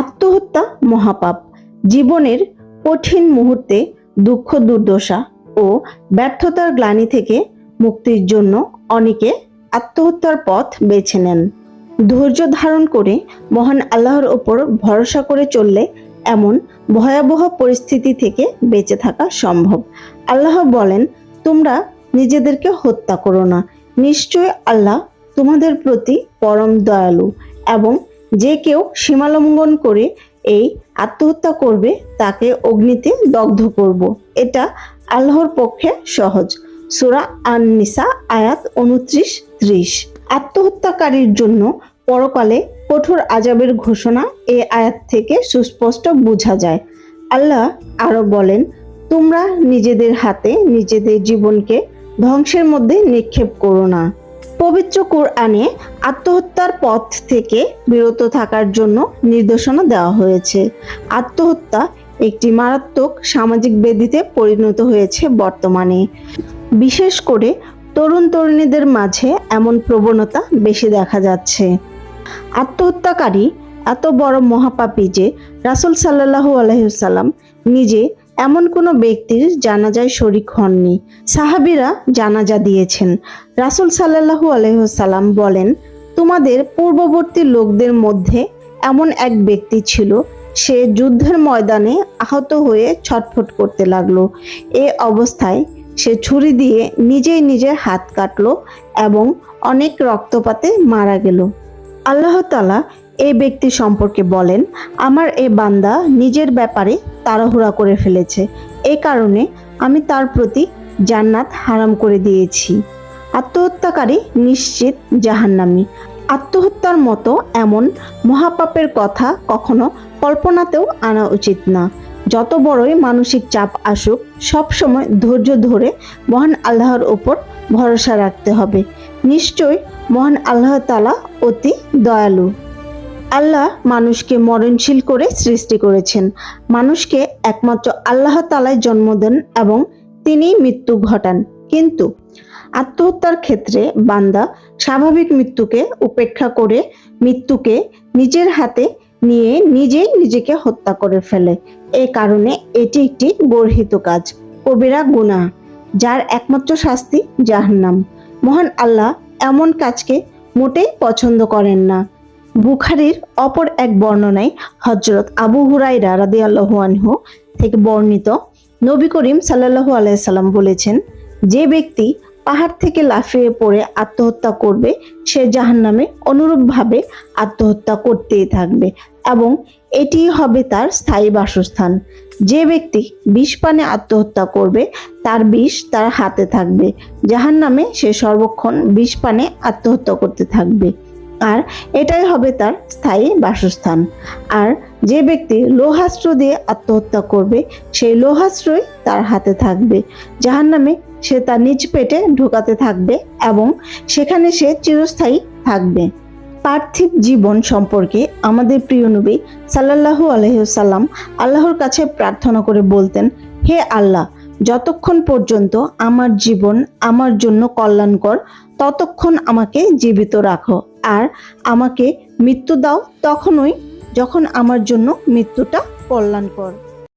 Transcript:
আত্মহত্যা মহাপাপ। জীবনের কঠিন মুহূর্তে দুঃখ, দুর্দশা ও ব্যর্থতার গ্লানি থেকে মুক্তির জন্য অনেকে আত্মহত্যার পথ বেছে নেন। ধৈর্য ধারণ করে মহান আল্লাহর ওপর ভরসা করে চললে এমন ভয়াবহ পরিস্থিতি থেকে বেঁচে থাকা সম্ভব। আল্লাহ বলেন, তোমরা নিজেদেরকে হত্যা করো না। নিশ্চয় আল্লাহ তোমাদের প্রতি পরম দয়ালু এবং যে কেউ সীমালঙ্ঘন করে এই আত্মহত্যা করবে, তাকে অগ্নিতে দগ্ধ করব। এটা আল্লাহর পক্ষে সহজ। সুরা আন নিসা আয়াত উনত্রিশ, ত্রিশ। আত্মহত্যাকারীর জন্য পরকালে কঠোর আজাবের ঘোষণা এ আয়াত থেকে সুস্পষ্ট বোঝা যায়। আল্লাহ আরও বলেন, তোমরা নিজেদের হাতে নিজেদের জীবনকে ধ্বংসের মধ্যে নিক্ষেপ করো না। পবিত্র কোরআনে আত্মহত্যার পথ থেকে বিরত থাকার জন্য নির্দেশনা দেওয়া হয়েছে। আত্মহত্যা একটি মারাত্মক সামাজিক বেদিতে পরিণত হয়েছে বর্তমানে। বিশেষ করে তরুণ তরুণীদের মাঝে এমন প্রবণতা বেশি দেখা যাচ্ছে। আত্মহত্যাকারী এত বড় মহাপাপী যে রাসুল সাল্লাহু আলহিসাল্লাম নিজে এমন কোনো ব্যক্তির জানাজায় শরিক হননি। সাহাবিরা জানাজা দিয়েছেন। রাসুল সাল্লাহু আলহিসাল্লাম বলেন, তোমাদের পূর্ববর্তী লোকদের মধ্যে এমন এক ব্যক্তি ছিল, সে যুদ্ধের ময়দানে আহত হয়ে ছটফট করতে লাগল। এ অবস্থায় সে ছুরি দিয়ে নিজেই নিজের হাত কাটলো এবং অনেক রক্তপাতে মারা গেল। আল্লাহ তালা এই ব্যক্তি সম্পর্কে বলেন, আমার এ বান্দা নিজের ব্যাপারে তাড়াহুড়া করে ফেলেছে। এ কারণে আমি তার প্রতি জান্নাত হারাম করে দিয়েছি। আত্মহত্যাকারী নিশ্চিত জাহান্নামি। আত্মহত্যার মতো এমন মহাপাপের কথা কখনো কল্পনাতেও আনা উচিত না। যত বড়ই মানসিক চাপ আসুক সবসময় ধৈর্য ধরে মহান আল্লাহর ওপর ভরসা রাখতে হবে। নিশ্চয় মহান আল্লাহ তালা অতি দয়ালু। আল্লাহ মানুষকে মরণশীল করে সৃষ্টি করেছেন। মানুষকে একমাত্র আল্লাহ তালায় জন্ম দেন এবং তিনি মৃত্যু ঘটান। কিন্তু আত্মহত্যার ক্ষেত্রে বান্দা স্বাভাবিক মৃত্যুকে উপেক্ষা করে মৃত্যুকে নিজের হাতে নিয়ে নিজেই নিজেকে হত্যা করে ফেলে। এ কারণে এটি একটি গর্হিত কাজ। কবিরা গুনাহ, যার একমাত্র শাস্তি জাহান্নাম। মহান আল্লাহ এমন কাজকে মোটেই পছন্দ করেন না। বুখারির অপর এক বর্ণনায় হজরত আবু হুরাইরা রাদিয়াল্লাহু আনহু থেকে বর্ণিত নবী করিম সাল্লাল্লাহু আলাইহি সাল্লাম বলেছেন, যে ব্যক্তি পাহাড় থেকে লাফিয়ে পড়ে আত্মহত্যা করবে, সে জাহান্নামে অনুরূপভাবে আত্মহত্যা করতেই থাকবে এবং এটি হবে তার স্থায়ী বাসস্থান। যে ব্যক্তি বিষ পানে আত্মহত্যা করবে, তার বিষ তার হাতে থাকবে। জাহান্নামে সে সর্বক্ষণ বিষ পানে আত্মহত্যা করতে থাকবে। আর এটাই হবে তার স্থায়ী বাসস্থান। আর যে ব্যক্তি লোহাস্ত্র দিয়ে আত্মহত্যা করবে, সেই লোহাস্ত্রই তার হাতে থাকবে। যাহার নামে সে তার নিজ পেটে ঢোকাতে থাকবে এবং সেখানে সে চিরস্থায়ী থাকবে। পার্থিব জীবন সম্পর্কে আমাদের প্রিয় নবী সাল্লাল্লাহু আলহিসাল্লাম আল্লাহর কাছে প্রার্থনা করে বলতেন, হে আল্লাহ, যতক্ষণ পর্যন্ত আমার জীবন আমার জন্য কল্যাণকর, ততক্ষণ আমাকে জীবিত রাখো। আর আমাকে মৃত্যু দাও তখনই যখন আমার জন্য মৃত্যুটা কল্যাণকর।